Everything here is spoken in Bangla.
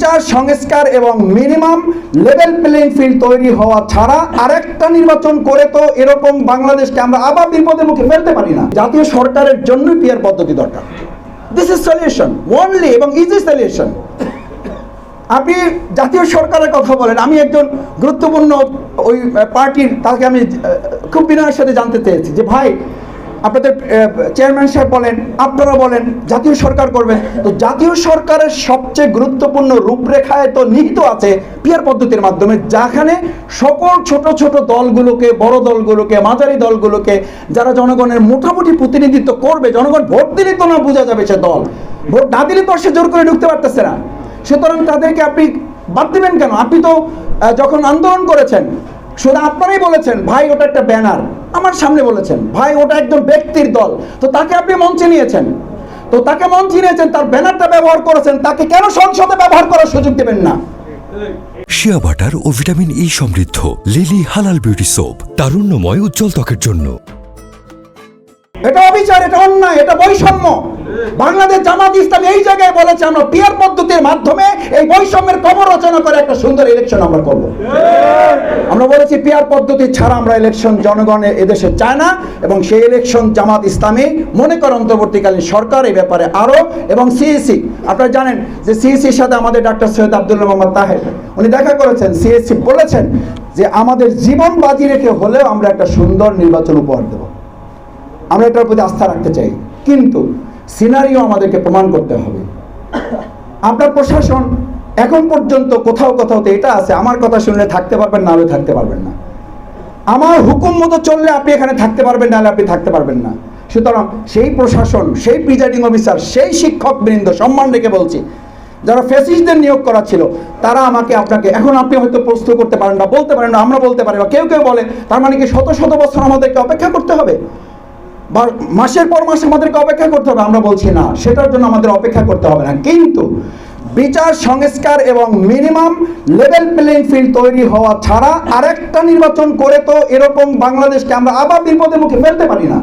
বিচার, সংস্কার এবং মিনিমাম লেভেল প্লেইং ফিল্ড তৈরি হওয়া ছাড়া আরেকটা নির্বাচন করে তো এরকম বাংলাদেশকে আমরা আবার বিপদের মুখে ফেলতে পারি না। জাতীয় সরকারের জন্যই পিয়ার পদ্ধতি দরকার। দিস ইজ সলিউশন ওনলি এবং ইজি সলিউশন আপনি জাতীয় সরকারের কথা বলেন, আমি একজন গুরুত্বপূর্ণ ওই পার্টির, তাকে আমি খুব বিনয়ের সাথে জানতে চেয়েছি যে, ভাই আপনাদের চেয়ারম্যান সাহেব বলেন, আপনারা বলেন, জাতীয় সরকার করবেন তো জাতীয় সরকারের সবচেয়ে গুরুত্বপূর্ণ রূপরেখায় তো নিহিত আছে পিয়ার পদ্ধতির মাধ্যমে, যেখানে সকল ছোট ছোট দলগুলোকে, বড় দলগুলোকে, মাঝারি দলগুলোকে, যারা জনগণের মোটামুটি প্রতিনিধিত্ব করবে, জনগণ ভোট দিলে তো না বোঝা যাবে সে দল। ভোট না দিলে তো সে জোর করে ঢুকতে পারতেছে না। সুতরাং তাদেরকে আপনি বাদ দিবেন কেন? আপনি তো যখন আন্দোলন করেছেন শুধু আপনারাই বলেছেন ভাই ওটা একটা ব্যানার আমার সামনে বলেছেন ভাই ওটা একজন ব্যক্তির দল। তো তাকে আপনি মঞ্চে নিয়েছেন। তো তাকে মঞ্চে নিয়েছেন তার ব্যানারটা ব্যবহার করেছেন তাকে কেন সংসদে ব্যবহার করার সুযোগ দেবেন না? শিয়া বাটার ও ভিটামিন ই সমৃদ্ধ লিলি হালাল বিউটি সোপ তারুণ্যময় উজ্জ্বল ত্বকের জন্য। এটা অবিচার এটা অন্যায় এটা বৈষম্য। বাংলাদেশ জামাত ইসলাম এই জায়গায় বলেছে, আমরা পিয়ার পদ্ধতির মাধ্যমে এই বৈষম্যের কবর রচনা করে একটা সুন্দর ইলেকশন আমরা করব। আমরা বলেছি পিয়ার পদ্ধতি ছাড়া আমরা ইলেকশন জনগণ এদেশে চায় না, এবং সেই ইলেকশন জামাত ইসলামী মনে করে অন্তর্বর্তীকালীন সরকার এই ব্যাপারে আরও, এবং সিএসি আপনারা জানেন যে সিএসির সাথে আমাদের ডাক্তার সৈয়দ আব্দুল্লাহ মোহাম্মদ তাহের, উনি দেখা করেছেন সিএসসি বলেছেন যে আমাদের জীবন বাজি রেখে হলেও আমরা একটা সুন্দর নির্বাচন উপহার দেবো। আমরা এটার প্রতি আস্থা রাখতে চাই। কিন্তু সিনারিও আমাদেরকে প্রমাণ করতে হবে। আপনার প্রশাসন এখন পর্যন্ত কোথাও কোথাও তো এটা আছে, আমার কথা শুনলে থাকতে পারবেন না থাকতে পারবেন না। আমার হুকুম মতো চললে আপনি এখানে থাকতে পারবেন, নাহলে আপনি থাকতে পারবেন না। সুতরাং সেই প্রশাসন, সেই প্রিজাইডিং অফিসার সেই শিক্ষক বৃন্দ সম্মান রেখে বলছি, যারা ফেসিসদের নিয়োগ করা ছিল, তারা আমাকে আপনাকে, এখন আপনি হয়তো প্রস্তুত করতে পারেন না বলতে পারেন না আমরা বলতে পারি বা কেউ কেউ বলে, তার মানে কি শত শত বছর আমাদেরকে অপেক্ষা করতে হবে? মাসের পর মাসে আমাদেরকে অপেক্ষা করতে হবে, আমরা বলছি না। সেটার জন্য আমাদের অপেক্ষা করতে হবে না। কিন্তু বিচার, সংস্কার এবং মিনিমাম লেভেল প্লেইং ফিল্ড তৈরি হওয়া ছাড়া আরেকটা নির্বাচন করে তো এরকম বাংলাদেশকে আমরা আবার বিপদের মুখে ফেলতে পারি না।